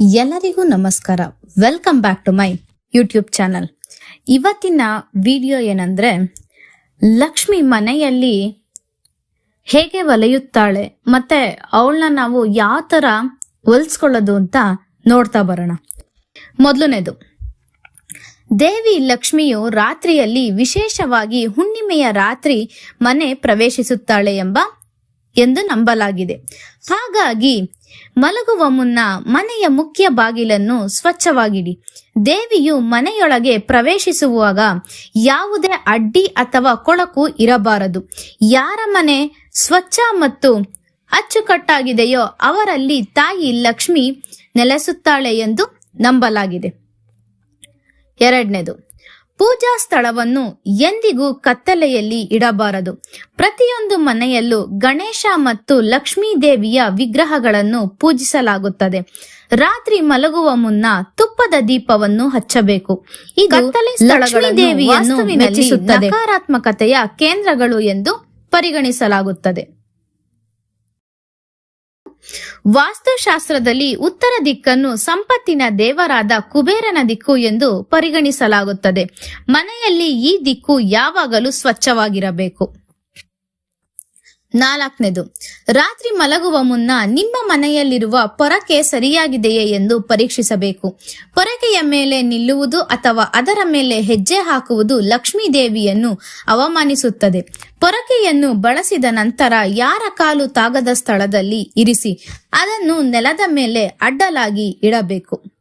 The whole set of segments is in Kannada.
ಎಲ್ಲರಿಗೂ ನಮಸ್ಕಾರ. Welcome back to my YouTube channel ಇವತ್ತಿನ ವಿಡಿಯೋ ಏನಂದ್ರೆ, ಲಕ್ಷ್ಮಿ ಮನೆಯಲ್ಲಿ ಹೇಗೆ ಒಲೆಯುತ್ತಾಳೆ, ಮತ್ತೆ ಅವಳನ್ನ ನಾವು ಯಾವ ತರ ಹೊಲ್ಸ್ಕೊಳ್ಳೋದು ಅಂತ ನೋಡ್ತಾ ಬರೋಣ. ಮೊದಲನೇದು, ದೇವಿ ಲಕ್ಷ್ಮಿಯು ರಾತ್ರಿಯಲ್ಲಿ ವಿಶೇಷವಾಗಿ ಹುಣ್ಣಿಮೆಯ ರಾತ್ರಿ ಮನೆ ಪ್ರವೇಶಿಸುತ್ತಾಳೆ ಎಂಬ ಎಂದು ನಂಬಲಾಗಿದೆ. ಹಾಗಾಗಿ ಮಲಗುವ ಮುನ್ನ ಮನೆಯ ಮುಖ್ಯ ಬಾಗಿಲನ್ನು ಸ್ವಚ್ಛವಾಗಿಡಿ. ದೇವಿಯು ಮನೆಯೊಳಗೆ ಪ್ರವೇಶಿಸುವಾಗ ಯಾವುದೇ ಅಡ್ಡಿ ಅಥವಾ ಕೊಳಕು ಇರಬಾರದು. ಯಾರ ಮನೆ ಸ್ವಚ್ಛ ಮತ್ತು ಅಚ್ಚುಕಟ್ಟಾಗಿದೆಯೋ ಅವರಲ್ಲಿ ತಾಯಿ ಲಕ್ಷ್ಮಿ ನೆಲೆಸುತ್ತಾಳೆ ಎಂದು ನಂಬಲಾಗಿದೆ. ಎರಡನೇದು ಪೂಜಾ ಸ್ಥಳವನ್ನು ಎಂದಿಗೂ ಕತ್ತಲೆಯಲ್ಲಿ ಇಡಬಾರದು. ಪ್ರತಿಯೊಂದು ಮನೆಯಲ್ಲೂ ಗಣೇಶ ಮತ್ತು ಲಕ್ಷ್ಮೀ ದೇವಿಯ ವಿಗ್ರಹಗಳನ್ನು ಪೂಜಿಸಲಾಗುತ್ತದೆ. ರಾತ್ರಿ ಮಲಗುವ ಮುನ್ನ ತುಪ್ಪದ ದೀಪವನ್ನು ಹಚ್ಚಬೇಕು. ಈ ಕತ್ತಲೆ ಲಕ್ಷ್ಮೀ ದೇವಿಯನ್ನು ನಕಾರಾತ್ಮಕತೆಯ ಕೇಂದ್ರಗಳು ಎಂದು ಪರಿಗಣಿಸಲಾಗುತ್ತದೆ. ವಾಸ್ತುಶಾಸ್ತ್ರದಲ್ಲಿ ಉತ್ತರ ದಿಕ್ಕನ್ನು ಸಂಪತ್ತಿನ ದೇವರಾದ ಕುಬೇರನ ದಿಕ್ಕು ಎಂದು ಪರಿಗಣಿಸಲಾಗುತ್ತದೆ. ಮನೆಯಲ್ಲಿ ಈ ದಿಕ್ಕು ಯಾವಾಗಲೂ ಸ್ವಚ್ಛವಾಗಿರಬೇಕು. ನಾಲ್ಕನೇದು, ರಾತ್ರಿ ಮಲಗುವ ಮುನ್ನ ನಿಮ್ಮ ಮನೆಯಲ್ಲಿರುವ ಪೊರಕೆ ಸರಿಯಾಗಿದೆಯೇ ಎಂದು ಪರೀಕ್ಷಿಸಬೇಕು. ಪೊರಕೆಯ ಮೇಲೆ ನಿಲ್ಲುವುದು ಅಥವಾ ಅದರ ಮೇಲೆ ಹೆಜ್ಜೆ ಹಾಕುವುದು ಲಕ್ಷ್ಮೀ ದೇವಿಯನ್ನು ಅವಮಾನಿಸುತ್ತದೆ. ಪೊರಕೆಯನ್ನು ಬಳಸಿದ ನಂತರ ಯಾರ ಕಾಲು ತಾಗದ ಸ್ಥಳದಲ್ಲಿ ಇರಿಸಿ, ಅದನ್ನು ನೆಲದ ಮೇಲೆ ಅಡ್ಡಲಾಗಿ ಇಡಬೇಕು.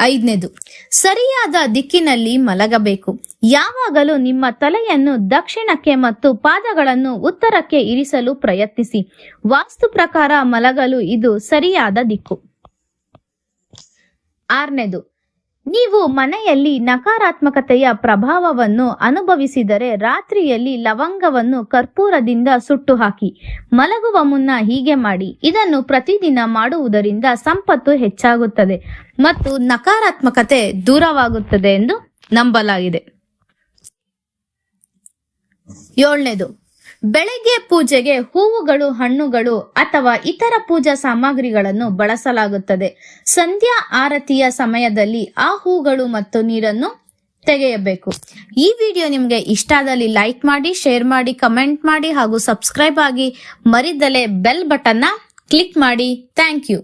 ಐದನೇದು, ಸರಿಯಾದ ದಿಕ್ಕಿನಲ್ಲಿ ಮಲಗಬೇಕು. ಯಾವಾಗಲೂ ನಿಮ್ಮ ತಲೆಯನ್ನು ದಕ್ಷಿಣಕ್ಕೆ ಮತ್ತು ಪಾದಗಳನ್ನು ಉತ್ತರಕ್ಕೆ ಇರಿಸಲು ಪ್ರಯತ್ನಿಸಿ. ವಾಸ್ತು ಪ್ರಕಾರ ಮಲಗಲು ಇದು ಸರಿಯಾದ ದಿಕ್ಕು. ಆರನೇದು, ನೀವು ಮನೆಯಲ್ಲಿ ನಕಾರಾತ್ಮಕತೆಯ ಪ್ರಭಾವವನ್ನು ಅನುಭವಿಸಿದರೆ ರಾತ್ರಿಯಲ್ಲಿ ಲವಂಗವನ್ನು ಕರ್ಪೂರದಿಂದ ಸುಟ್ಟು ಹಾಕಿ ಮಲಗುವ ಮುನ್ನ ಹೀಗೆ ಮಾಡಿ. ಇದನ್ನು ಪ್ರತಿದಿನ ಮಾಡುವುದರಿಂದ ಸಂಪತ್ತು ಹೆಚ್ಚಾಗುತ್ತದೆ. ಮತ್ತು ನಕಾರಾತ್ಮಕತೆ ದೂರವಾಗುತ್ತದೆ ಎಂದು ನಂಬಲಾಗಿದೆ. ಏಳನೇದು, ಬೆಳಗ್ಗೆ ಪೂಜೆಗೆ ಹೂವುಗಳು, ಹಣ್ಣುಗಳು ಅಥವಾ ಇತರ ಪೂಜಾ ಸಾಮಗ್ರಿಗಳನ್ನು ಬಳಸಲಾಗುತ್ತದೆ. ಸಂಧ್ಯಾ ಆರತಿಯ ಸಮಯದಲ್ಲಿ ಆ ಹೂಗಳು ಮತ್ತು ನೀರನ್ನು ತೆಗೆಯಬೇಕು. ಈ ವಿಡಿಯೋ ನಿಮಗೆ ಇಷ್ಟ ಆದಲ್ಲಿ ಲೈಕ್ ಮಾಡಿ, ಶೇರ್ ಮಾಡಿ, ಕಮೆಂಟ್ ಮಾಡಿ ಹಾಗೂ ಸಬ್ಸ್ಕ್ರೈಬ್ ಆಗಿ ಮರಿದಲೆ ಬೆಲ್ ಬಟನ್ನ ಕ್ಲಿಕ್ ಮಾಡಿ. Thank you.